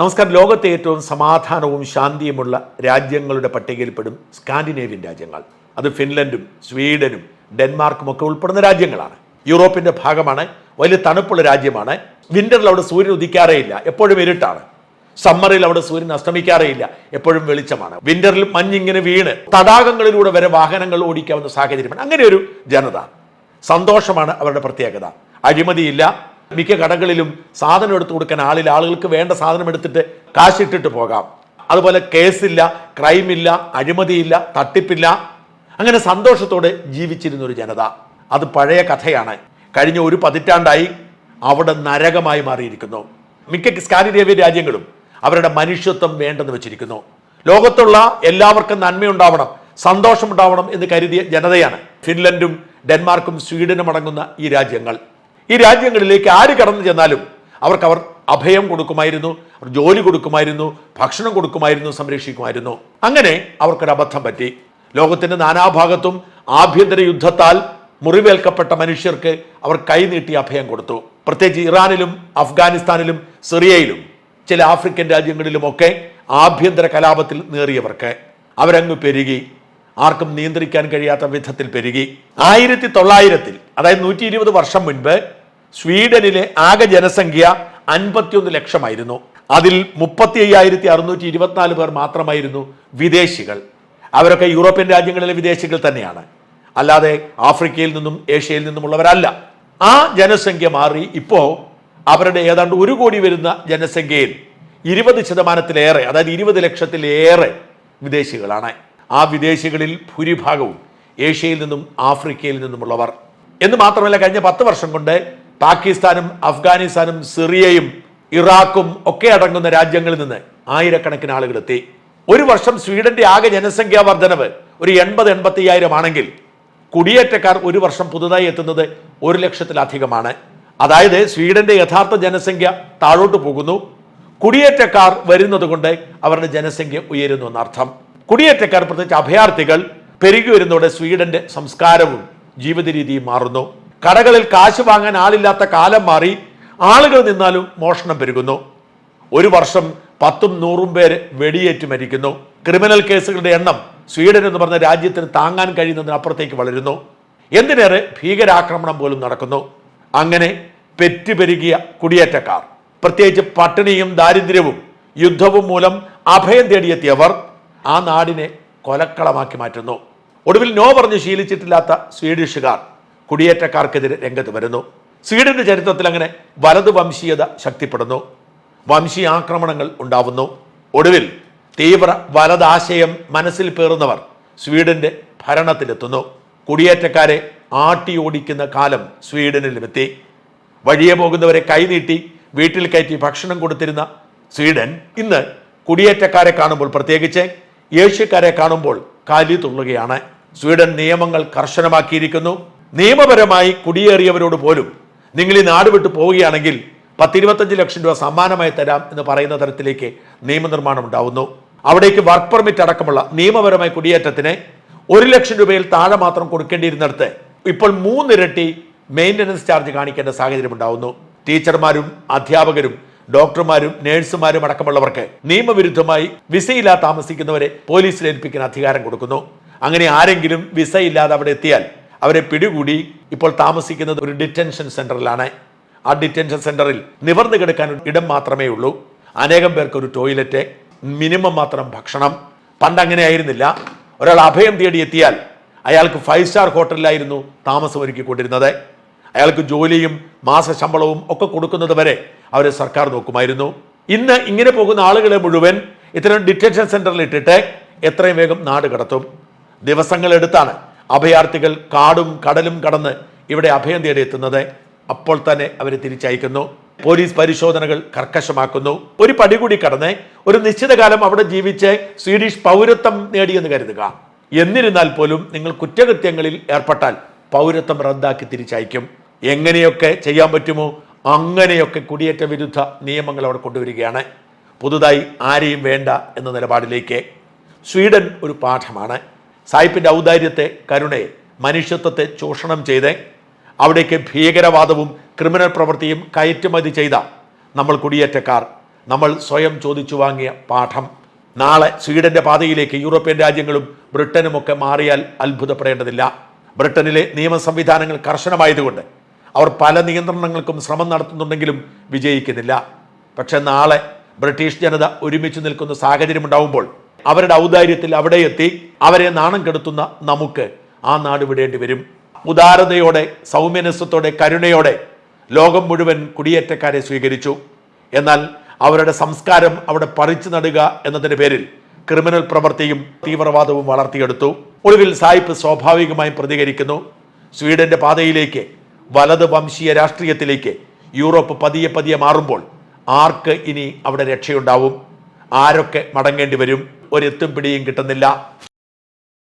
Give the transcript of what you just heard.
നമസ്കാരം. ലോകത്തെ ഏറ്റവും സമാധാനവും ശാന്തിയുമുള്ള രാജ്യങ്ങളുടെ പട്ടികയിൽപ്പെടും സ്കാൻഡിനേവ്യൻ രാജ്യങ്ങൾ. അത് ഫിൻലൻഡും സ്വീഡനും ഡെൻമാർക്കും ഒക്കെ ഉൾപ്പെടുന്ന രാജ്യങ്ങളാണ്. യൂറോപ്പിന്റെ ഭാഗമാണ്. വലിയ തണുപ്പുള്ള രാജ്യമാണ്. വിന്ററിൽ അവിടെ സൂര്യൻ ഉദിക്കാറേ ഇല്ല. എപ്പോഴും ഇരുട്ടാണ്. സമ്മറിൽ അവിടെ സൂര്യൻ അസ്തമിക്കാറേ ഇല്ല. എപ്പോഴും വെളിച്ചമാണ്. വിന്ററിൽ മഞ്ഞിങ്ങനെ വീണ് തടാകങ്ങളിലൂടെ വരെ വാഹനങ്ങൾ ഓടിക്കാവുന്ന സാഹചര്യമാണ്. അങ്ങനെ ഒരു ജനത. സന്തോഷമാണ് അവരുടെ പ്രത്യേകത. അഴിമതിയില്ല. മിക്ക കടകളിലും സാധനം എടുത്തു കൊടുക്കാൻ ആളിൽ ആളുകൾക്ക് വേണ്ട സാധനം എടുത്തിട്ട് കാശിട്ടിട്ട് പോകാം. അതുപോലെ കേസില്ല ക്രൈമില്ല അഴിമതിയില്ല തട്ടിപ്പില്ല. അങ്ങനെ സന്തോഷത്തോടെ ജീവിച്ചിരുന്ന ഒരു ജനത. അത് പഴയ കഥയാണ്. കഴിഞ്ഞ ഒരു പതിറ്റാണ്ടായി അവിടെ നരകമായി മാറിയിരിക്കുന്നു. മിക്ക സ്കാൻഡിനേവ്യൻ രാജ്യങ്ങളും അവരുടെ മനുഷ്യത്വം വേണ്ടെന്ന് വെച്ചിരിക്കുന്നു. ലോകത്തുള്ള എല്ലാവർക്കും നന്മയുണ്ടാവണം സന്തോഷമുണ്ടാവണം എന്ന് കരുതിയ ജനതയാണ് ഫിൻലൻഡും ഡെൻമാർക്കും സ്വീഡനും അടങ്ങുന്ന ഈ രാജ്യങ്ങൾ. ഈ രാജ്യങ്ങളിലേക്ക് ആര് കടന്നു ചെന്നാലും അവർക്ക് അവർ അഭയം കൊടുക്കുമായിരുന്നു അവർ ജോലി കൊടുക്കുമായിരുന്നു ഭക്ഷണം കൊടുക്കുമായിരുന്നു സംരക്ഷിക്കുമായിരുന്നു. അങ്ങനെ അവർക്കൊരു അബദ്ധം പറ്റി. ലോകത്തിന്റെ നാനാഭാഗത്തും ആഭ്യന്തര യുദ്ധത്താൽ മുറിവേൽക്കപ്പെട്ട മനുഷ്യർക്ക് അവർ കൈനീട്ടി അഭയം കൊടുത്തു. പ്രത്യേകിച്ച് ഇറാനിലും അഫ്ഗാനിസ്ഥാനിലും സിറിയയിലും ചില ആഫ്രിക്കൻ രാജ്യങ്ങളിലുമൊക്കെ ആഭ്യന്തര കലാപത്തിൽ നേറിയവർക്ക്. അവരങ്ങ് പെരുകി. ആർക്കും നിയന്ത്രിക്കാൻ കഴിയാത്ത വിധത്തിൽ പെരുകി. ആയിരത്തി തൊള്ളായിരത്തിൽ അതായത് നൂറ്റി ഇരുപത് വർഷം മുൻപ് സ്വീഡനിലെ ആകെ ജനസംഖ്യ അൻപത്തിയൊന്ന് ലക്ഷമായിരുന്നു. അതിൽ മുപ്പത്തി അയ്യായിരത്തി അറുന്നൂറ്റി ഇരുപത്തിനാല് പേർ മാത്രമായിരുന്നു വിദേശികൾ. അവരൊക്കെ യൂറോപ്യൻ രാജ്യങ്ങളിലെ വിദേശികൾ തന്നെയാണ്. അല്ലാതെ ആഫ്രിക്കയിൽ നിന്നും ഏഷ്യയിൽ നിന്നുമുള്ളവരല്ല. ആ ജനസംഖ്യ മാറി ഇപ്പോൾ അവരുടെ ഏതാണ്ട് ഒരു കോടി വരുന്ന ജനസംഖ്യയിൽ ഇരുപത് ശതമാനത്തിലേറെ അതായത് ഇരുപത് ലക്ഷത്തിലേറെ വിദേശികളാണ്. ആ വിദേശികളിൽ ഭൂരിഭാഗവും ഏഷ്യയിൽ നിന്നും ആഫ്രിക്കയിൽ നിന്നുമുള്ളവർ. എന്ന് മാത്രമല്ല കഴിഞ്ഞ പത്ത് വർഷം കൊണ്ട് പാകിസ്ഥാനും അഫ്ഗാനിസ്ഥാനും സിറിയയും ഇറാഖും ഒക്കെ അടങ്ങുന്ന രാജ്യങ്ങളിൽ നിന്ന് ആയിരക്കണക്കിന് ആളുകൾ എത്തി. ഒരു വർഷം സ്വീഡന്റെ ആകെ ജനസംഖ്യാ വർധനവ് ഒരു എൺപത് എൺപത്തി അയ്യായിരം ആണെങ്കിൽ കുടിയേറ്റക്കാർ ഒരു വർഷം പുതുതായി എത്തുന്നത് ഒരു ലക്ഷത്തിലധികമാണ്. അതായത് സ്വീഡന്റെ യഥാർത്ഥ ജനസംഖ്യ താഴോട്ട് പോകുന്നു. കുടിയേറ്റക്കാർ വരുന്നത് കൊണ്ട് അവരുടെ ജനസംഖ്യ ഉയരുന്നു എന്നർത്ഥം. കുടിയേറ്റക്കാർ പ്രത്യേകിച്ച് അഭയാർത്ഥികൾ പെരുകി വരുന്നതോടെ സ്വീഡന്റെ സംസ്കാരവും ജീവിത രീതിയും മാറുന്നു. കടകളിൽ കാശ് വാങ്ങാൻ ആളില്ലാത്ത കാലം മാറി ആളുകൾ നിന്നാലും മോഷണം പെരുകുന്നു. ഒരു വർഷം പത്തും നൂറും പേര് വെടിയേറ്റ് മരിക്കുന്നു. ക്രിമിനൽ കേസുകളുടെ എണ്ണം സ്വീഡൻ എന്ന് പറഞ്ഞ രാജ്യത്തിന് താങ്ങാൻ കഴിയുന്നതിനപ്പുറത്തേക്ക് വളരുന്നു. എന്തിനേറെ ഭീകരാക്രമണം പോലും നടക്കുന്നു. അങ്ങനെ പെറ്റുപെരുകിയ കുടിയേറ്റക്കാർ പ്രത്യേകിച്ച് പട്ടിണിയും ദാരിദ്ര്യവും യുദ്ധവും മൂലം അഭയം തേടിയെത്തിയവർ ആ നാടിനെ കൊലക്കളമാക്കി മാറ്റുന്നു. ഒടുവിൽ നോ പറഞ്ഞ് ശീലിച്ചിട്ടില്ലാത്ത സ്വീഡിഷുകാർ കുടിയേറ്റക്കാർക്കെതിരെ രംഗത്ത് വരുന്നു. സ്വീഡന്റെ ചരിത്രത്തിൽ അങ്ങനെ വലതു വംശീയത ശക്തിപ്പെടുന്നു. വംശീയ ആക്രമണങ്ങൾ ഉണ്ടാവുന്നു. ഒടുവിൽ തീവ്ര വലതാശയം മനസ്സിൽ പേറുന്നവർ സ്വീഡന്റെ ഭരണത്തിലെത്തുന്നു. കുടിയേറ്റക്കാരെ ആട്ടി ഓടിക്കുന്ന കാലം സ്വീഡനിലുമെത്തി. വഴിയെ പോകുന്നവരെ കൈനീട്ടി വീട്ടിൽ കയറ്റി ഭക്ഷണം കൊടുത്തിരുന്ന സ്വീഡൻ ഇന്ന് കുടിയേറ്റക്കാരെ കാണുമ്പോൾ പ്രത്യേകിച്ച് ഏഷ്യക്കാരെ കാണുമ്പോൾ കാലി തുള്ളുകയാണ്. സ്വീഡൻ നിയമങ്ങൾ കർശനമാക്കിയിരിക്കുന്നു. നിയമപരമായി കുടിയേറിയവരോട് പോലും നിങ്ങൾ ഈ നാട് വിട്ടു പോവുകയാണെങ്കിൽ പത്തിരുപത്തഞ്ച് ലക്ഷം രൂപ സമ്മാനമായി തരാം എന്ന് പറയുന്ന തരത്തിലേക്ക് നിയമനിർമ്മാണം ഉണ്ടാവുന്നു. അവിടേക്ക് വർക്ക് പെർമിറ്റ് അടക്കമുള്ള നിയമപരമായ കുടിയേറ്റത്തിന് ഒരു ലക്ഷം രൂപയിൽ താഴെ മാത്രം കൊടുക്കേണ്ടിയിരുന്നിടത്ത് ഇപ്പോൾ മൂന്നിരട്ടി മെയിന്റനൻസ് ചാർജ് കാണിക്കേണ്ട സാഹചര്യം ഉണ്ടാവുന്നു. ടീച്ചർമാരും അധ്യാപകരും ഡോക്ടർമാരും നേഴ്സുമാരും അടക്കമുള്ളവർക്ക് നിയമവിരുദ്ധമായി വിസയില്ലാതെ താമസിക്കുന്നവരെ പോലീസിൽ ഏൽപ്പിക്കാൻ അധികാരം കൊടുക്കുന്നു. അങ്ങനെ ആരെങ്കിലും വിസയില്ലാതെ അവിടെ എത്തിയാൽ അവരെ പിടികൂടി ഇപ്പോൾ താമസിക്കുന്നത് ഒരു ഡിറ്റൻഷൻ സെന്ററിലാണ് ആ ഡിറ്റൻഷൻ സെന്ററിൽ നിവർന്നു കിടക്കാൻ ഇടം മാത്രമേ ഉള്ളൂ. അനേകം പേർക്ക് ഒരു ടോയ്ലറ്റ് മിനിമം മാത്രം ഭക്ഷണം. പണ്ട് അങ്ങനെ ആയിരുന്നില്ല. ഒരാൾ അഭയം തേടി എത്തിയാൽ അയാൾക്ക് ഫൈവ് സ്റ്റാർ ഹോട്ടലിലായിരുന്നു താമസം ഒരുക്കിക്കൊണ്ടിരുന്നത് അയാൾക്ക് ജോലിയും മാസ ശമ്പളവും ഒക്കെ കൊടുക്കുന്നത് വരെ അവരെ സർക്കാർ നോക്കുമായിരുന്നു. ഇന്ന് ഇങ്ങനെ പോകുന്ന ആളുകളെ മുഴുവൻ ഇത്തരം ഡിറ്റൻഷൻ സെന്ററിൽ ഇട്ടിട്ട് എത്രയും വേഗം നാട് കടത്തും. ദിവസങ്ങളെടുത്താണ് അഭയാർത്ഥികൾ കാടും കടലും കടന്ന് ഇവിടെ അഭയം തേടി എത്തുന്നത് അപ്പോൾ തന്നെ അവരെ തിരിച്ചയക്കുന്നു. പോലീസ് പരിശോധനകൾ കർക്കശമാക്കുന്നു. ഒരു പടി കൂടി കടന്ന് ഒരു നിശ്ചിത കാലം അവിടെ ജീവിച്ച് സ്വീഡിഷ് പൗരത്വം നേടിയെന്ന് കരുതുക. എന്നിരുന്നാൽ പോലും നിങ്ങൾ കുറ്റകൃത്യങ്ങളിൽ ഏർപ്പെട്ടാൽ പൗരത്വം റദ്ദാക്കി തിരിച്ചയക്കും. എങ്ങനെയൊക്കെ ചെയ്യാൻ പറ്റുമോ അങ്ങനെയൊക്കെ കുടിയേറ്റ വിരുദ്ധ നിയമങ്ങൾ അവിടെ കൊണ്ടുവരികയാണ്. പുതുതായി ആരെയും വേണ്ട എന്ന നിലപാടിലേക്ക്. സ്വീഡൻ ഒരു പാഠമാണ്. സായിപ്പിന്റെ ഔദാര്യത്തെ കരുണയെ മനുഷ്യത്വത്തെ ചൂഷണം ചെയ്ത്. അവിടേക്ക് ഭീകരവാദവും ക്രിമിനൽ പ്രവൃത്തിയും കയറ്റുമതി ചെയ്ത നമ്മൾ കുടിയേറ്റക്കാർ. നമ്മൾ സ്വയം ചോദിച്ചു വാങ്ങിയ പാഠം. നാളെ സ്വീഡന്റെ പാതയിലേക്ക് യൂറോപ്യൻ രാജ്യങ്ങളും ബ്രിട്ടനുമൊക്കെ മാറിയാൽ അത്ഭുതപ്പെടേണ്ടതില്ല. ബ്രിട്ടനിലെ നിയമ സംവിധാനങ്ങൾ കർശനമായതുകൊണ്ട് അവർ പല നിയന്ത്രണങ്ങൾക്കും ശ്രമം നടത്തുന്നുണ്ടെങ്കിലും വിജയിക്കുന്നില്ല. പക്ഷേ നാളെ ബ്രിട്ടീഷ് ജനത ഒരുമിച്ച് നിൽക്കുന്ന സാഹചര്യം ഉണ്ടാവുമ്പോൾ അവരുടെ ഔദാര്യത്തിൽ അവിടെ എത്തി അവരെ നാണം കെടുത്തുന്ന നമുക്ക് ആ നാട് വിടേണ്ടി വരും. ഉദാരതയോടെ സൗമ്യനസ്വത്തോടെ കരുണയോടെ ലോകം മുഴുവൻ കുടിയേറ്റക്കാരെ സ്വീകരിച്ചു. എന്നാൽ അവരുടെ സംസ്കാരം അവിടെ പറിച്ചു നടുക എന്നതിന്റെ പേരിൽ ക്രിമിനൽ പ്രവൃത്തിയും തീവ്രവാദവും വളർത്തിയെടുത്തു. ഒടുവിൽ സായിപ്പ് സ്വാഭാവികമായും പ്രതികരിക്കുന്നു. സ്വീഡന്റെ പാതയിലേക്ക് വലത് വംശീയ രാഷ്ട്രീയത്തിലേക്ക് യൂറോപ്പ് പതിയെ പതിയെ മാറുമ്പോൾ ആർക്ക് ഇനി അവിടെ രക്ഷയുണ്ടാവും? ആരൊക്കെ മടങ്ങേണ്ടി വരും? ഒരെത്തും പിടിയും കിട്ടുന്നില്ല.